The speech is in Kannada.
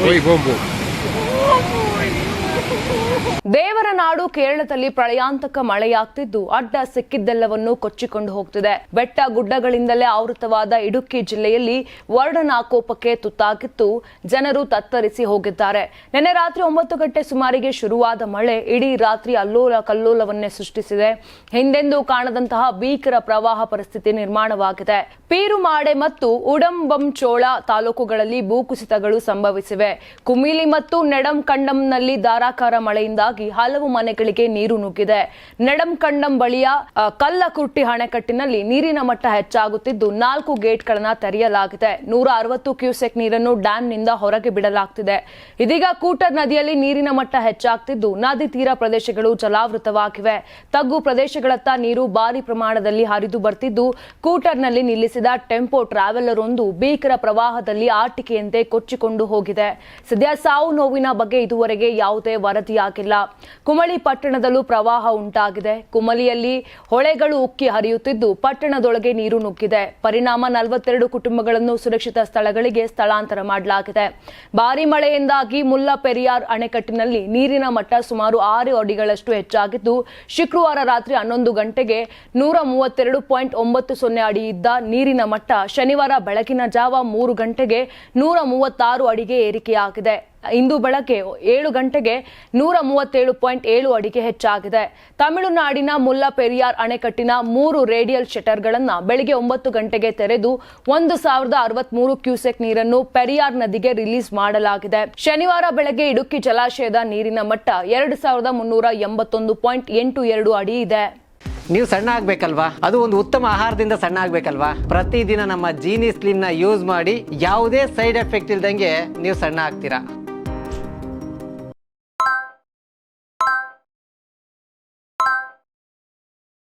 Oi, bombom. ದೇವರ ನಾಡು ಕೇರಳದಲ್ಲಿ ಪ್ರಳಯಾಂತಕ ಮಳೆಯಾಗ್ತಿದ್ದು, ಅಡ್ಡ ಸಿಕ್ಕಿದ್ದೆಲ್ಲವನ್ನು ಕೊಚ್ಚಿಕೊಂಡು ಹೋಗ್ತಿದೆ. ಬೆಟ್ಟ ಗುಡ್ಡಗಳಿಂದಲೇ ಆವೃತವಾದ ಇಡುಕ್ಕಿ ಜಿಲ್ಲೆಯಲ್ಲಿ ವರ್ಣನಾಕೋಪಕ್ಕೆ ತುತ್ತಾಗಿತ್ತು. ಜನರು ತತ್ತರಿಸಿ ಹೋಗಿದ್ದಾರೆ. ನಿನ್ನೆ ರಾತ್ರಿ ಒಂಬತ್ತು ಗಂಟೆ ಸುಮಾರಿಗೆ ಶುರುವಾದ ಮಳೆ ಇಡೀ ರಾತ್ರಿ ಅಲ್ಲೋಲ ಕಲ್ಲೋಲವನ್ನೇ ಸೃಷ್ಟಿಸಿದೆ. ಹಿಂದೆಂದೂ ಕಾಣದಂತಹ ಭೀಕರ ಪ್ರವಾಹ ಪರಿಸ್ಥಿತಿ ನಿರ್ಮಾಣವಾಗಿದೆ. ಪೀರುಮಾಡೆ ಮತ್ತು ಉಡಂಬಂಚೋಳ ತಾಲೂಕುಗಳಲ್ಲಿ ಭೂಕುಸಿತಗಳು ಸಂಭವಿಸಿವೆ. ಕುಮಿಲಿ ಮತ್ತು ನೆಡಂ ಕಂಡಂನಲ್ಲಿ ಧಾರಾಕಾರ ಮಳೆಯಿಂದಾಗಿ ಹಲವು ಮನೆಗಳಿಗೆ ನೀರು ನುಗ್ಗಿದೆ. ನೆಡಂಕಂಡಂ ಬಳಿಯ ಕಲ್ಲಕುರ್ಟಿ ಅಣೆಕಟ್ಟಿನಲ್ಲಿ ನೀರಿನ ಮಟ್ಟ ಹೆಚ್ಚಾಗುತ್ತಿದ್ದು ನಾಲ್ಕು ಗೇಟ್ಗಳನ್ನ ತೆರೆಯಲಾಗಿದೆ. ನೂರ ಅರವತ್ತು ಕ್ಯೂಸೆಕ್ ನೀರನ್ನು ಡ್ಯಾಂನಿಂದ ಹೊರಗೆ ಬಿಡಲಾಗ್ತಿದೆ. ಇದೀಗ ಕೂಟರ್ ನದಿಯಲ್ಲಿ ನೀರಿನ ಮಟ್ಟ ಹೆಚ್ಚಾಗ್ತಿದ್ದು ನದಿ ತೀರ ಪ್ರದೇಶಗಳು ಜಲಾವೃತವಾಗಿವೆ. ತಗ್ಗು ಪ್ರದೇಶಗಳತ್ತ ನೀರು ಭಾರಿ ಪ್ರಮಾಣದಲ್ಲಿ ಹರಿದು ಬರ್ತಿದ್ದು ಕೂಟರ್ನಲ್ಲಿ ನಿಲ್ಲಿಸಿದ ಟೆಂಪೋ ಟ್ರಾವೆಲರ್ ಒಂದು ಭೀಕರ ಪ್ರವಾಹದಲ್ಲಿ ಆಟಿಕೆಯಂತೆ ಕೊಚ್ಚಿಕೊಂಡು ಹೋಗಿದೆ. ಸದ್ಯ ಸಾವು ನೋವಿನ ಬಗ್ಗೆ ಇದುವರೆಗೆ ಯಾವುದೇ ವರದಿಯಾಗಿಲ್ಲ. ಕುಮಳಿ ಪಟ್ಟಣದಲ್ಲೂ ಪ್ರವಾಹ ಉಂಟಾಗಿದೆ. ಕುಮಲಿಯಲ್ಲಿ ಹೊಳೆಗಳು ಉಕ್ಕಿ ಹರಿಯುತ್ತಿದ್ದು ಪಟ್ಟಣದೊಳಗೆ ನೀರು ನುಗ್ಗಿದೆ. ಪರಿಣಾಮ ನಲವತ್ತೆರಡು ಕುಟುಂಬಗಳನ್ನು ಸುರಕ್ಷಿತ ಸ್ಥಳಗಳಿಗೆ ಸ್ಥಳಾಂತರ ಮಾಡಲಾಗಿದೆ. ಭಾರಿ ಮಳೆಯಿಂದಾಗಿ ಮುಲ್ಲ ಪೆರಿಯಾರ್ ಅಣೆಕಟ್ಟಿನಲ್ಲಿ ನೀರಿನ ಮಟ್ಟ ಸುಮಾರು ಆರು ಅಡಿಗಳಷ್ಟು ಹೆಚ್ಚಾಗಿದ್ದು, ಶುಕ್ರವಾರ ರಾತ್ರಿ ಹನ್ನೊಂದು ಗಂಟೆಗೆ ನೂರ ಮೂವತ್ತೆರಡು ಪಾಯಿಂಟ್ ಒಂಬತ್ತು ಸೊನ್ನೆ ಅಡಿ ಇದ್ದ ನೀರಿನ ಮಟ್ಟ ಶನಿವಾರ ಬೆಳಕಿನ ಜಾವ ಮೂರು ಗಂಟೆಗೆ ನೂರ ಮೂವತ್ತಾರು ಅಡಿಗೆ ಏರಿಕೆಯಾಗಿದೆ. ಇಂದು ಬೆಳಗ್ಗೆ ಏಳು ಗಂಟೆಗೆ ನೂರ ಮೂವತ್ತೇಳು ಪಾಯಿಂಟ್ ಏಳು ಅಡಿಗೆ ಹೆಚ್ಚಾಗಿದೆ. ತಮಿಳುನಾಡಿನ ಮುಲ್ಲಾ ಪೆರಿಯಾರ್ ಅಣೆಕಟ್ಟಿನ ಮೂರು ರೇಡಿಯಲ್ ಶಟರ್ಗಳನ್ನು ಬೆಳಗ್ಗೆ ಒಂಬತ್ತು ಗಂಟೆಗೆ ತೆರೆದು ಒಂದು ಸಾವಿರದ ಅರವತ್ಮೂರು ಕ್ಯೂಸೆಕ್ ನೀರನ್ನು ಪೆರಿಯಾರ್ ನದಿಗೆ ರಿಲೀಸ್ ಮಾಡಲಾಗಿದೆ. ಶನಿವಾರ ಬೆಳಗ್ಗೆ ಇಡುಕ್ಕಿ ಜಲಾಶಯದ ನೀರಿನ ಮಟ್ಟ ಎರಡು ಸಾವಿರದ ಮುನ್ನೂರ ಎಂಬತ್ತೊಂದು ಪಾಯಿಂಟ್ ಎಂಟು ಎರಡು ಅಡಿ ಇದೆ. ನೀವು ಸಣ್ಣ ಆಗ್ಬೇಕಲ್ವಾ? ಅದು ಒಂದು ಉತ್ತಮ ಆಹಾರದಿಂದ ಸಣ್ಣ ಆಗ್ಬೇಕಲ್ವಾ? ಪ್ರತಿದಿನ ನಮ್ಮ ಜೀನಿ ಸ್ಲಿಮ್ನ ಯೂಸ್ ಮಾಡಿ ಯಾವುದೇ ಸೈಡ್ ಎಫೆಕ್ಟ್ ಇಲ್ದಂಗೆ ನೀವು ಸಣ್ಣ ಆಗ್ತೀರಾ?